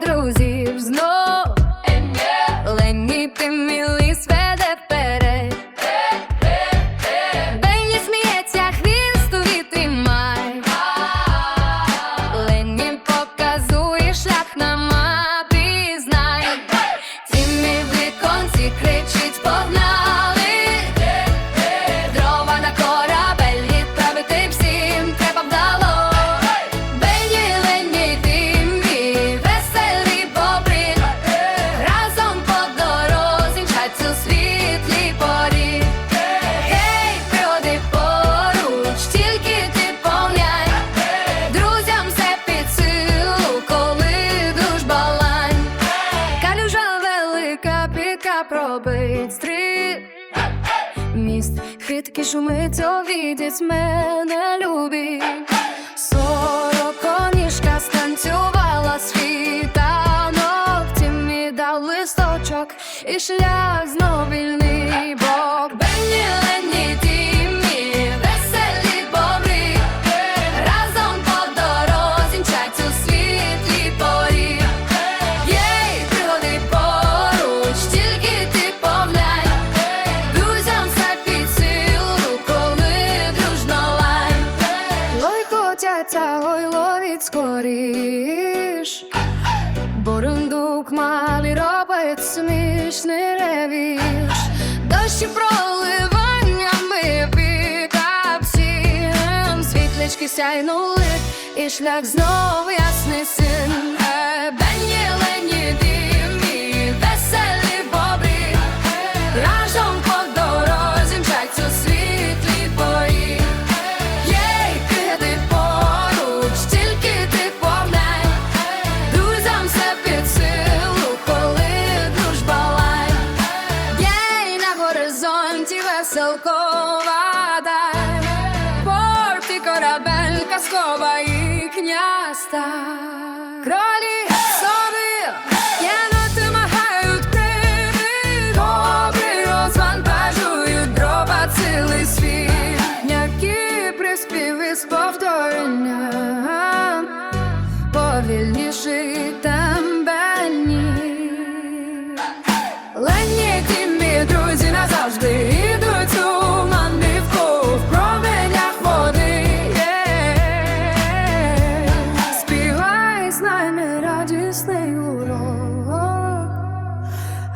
друзів знов. Лені ти мілий сведе вперед. Бенні сміється, хвіст у вітрі Лені показує шлях на мапі, знай. Тімі в кричить погнали піка пробить Міст хитки шумить, овідіть мене любить. Сороконіжка станцювала світанок Тімі дав листочок і шлях знов вільний бок Ой, ой, ловіть скоріш. Бурундук малий робить смішний ревіш. Дощі проливаннями пікапсім Світлички сяйнули і шлях знов ясний син. Е, Бенні, Лені, Дімі, веселі бобри. Разом веселкова даль. Порт і корабель, казкова і сталь. Кролі, сови, єноти магають криви, Добрі розвантажують дроба цілий світ. М'які приспіви з повторенням Співай з нами радісний урок.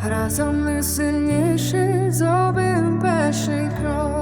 Разом ми сильніші зробимо перший крок.